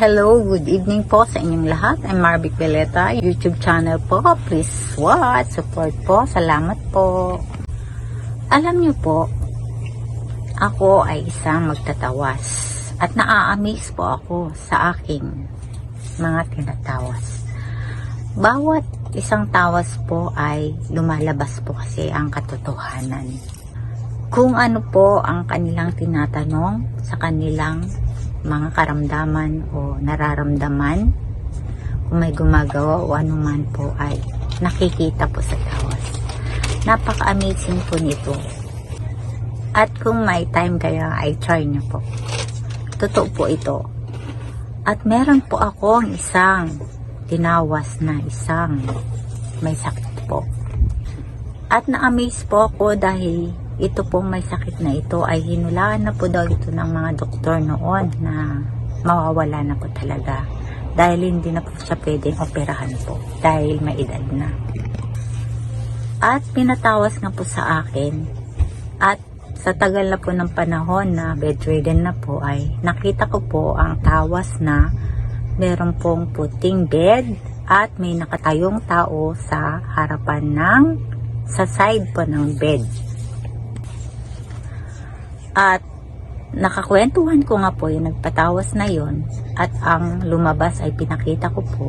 Hello, good evening po sa inyong lahat. I'm Marvic Veleta, YouTube channel po. Please watch, support po. Salamat po. Alam niyo po, ako ay isang magtatawas at naa-amaze po ako sa aking mga tinatawas. Bawat isang tawas po ay lumalabas po kasi ang katotohanan. Kung ano po ang kanilang tinatanong sa kanilang mga karamdaman o nararamdaman, kung may gumagawa o anuman po ay nakikita po sa tawas. Napaka-amazing po nito. At kung may time kaya ay try nyo po. Totoo po ito. At meron po akong isang tinawas na isang may sakit po. At na-amaze po ako dahil ito pong may sakit na ito ay hinulaan na po daw ito ng mga doktor noon na mawawala na po talaga. Dahil hindi na po siya pwedeng operahan po dahil may edad na. At pinatawas nga po sa akin at sa tagal na po ng panahon na bedridden na po ay nakita ko po ang tawas na meron pong puting bed at may nakatayong tao sa harapan ng sa side po ng bed. At nakakwentuhan ko nga po yung nagpatawas na yon at ang lumabas ay pinakita ko po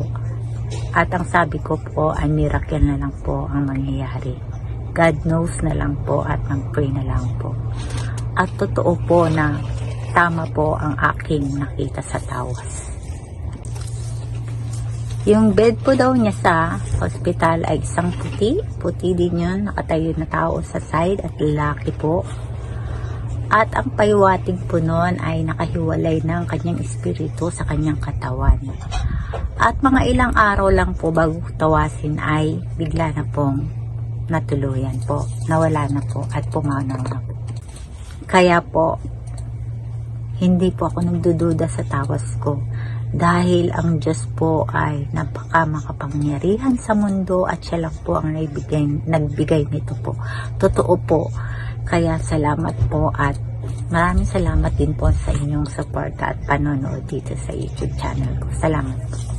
at ang sabi ko po ay miracle na lang po ang mangyayari. God knows na lang po at ang pray na lang po. At totoo po na tama po ang aking nakita sa tawas. Yung bed po daw niya sa hospital ay isang puti. Puti din yun. Nakatayo na tao sa side at lalaki po. At ang paywating po noon ay nakahiwalay ng kanyang espiritu sa kanyang katawan. At mga ilang araw lang po bago tawasin ay bigla na pong natuluyan po. Nawala na po at pumanaw na po. Kaya po, hindi po ako nagdududa sa tawas ko dahil ang Diyos po ay napaka makapangyarihan sa mundo at siya lang po ang nagbigay, nagbigay nito po. Totoo po. Kaya salamat po at maraming salamat din po sa inyong support at panonood dito sa YouTube channel ko. Salamat po.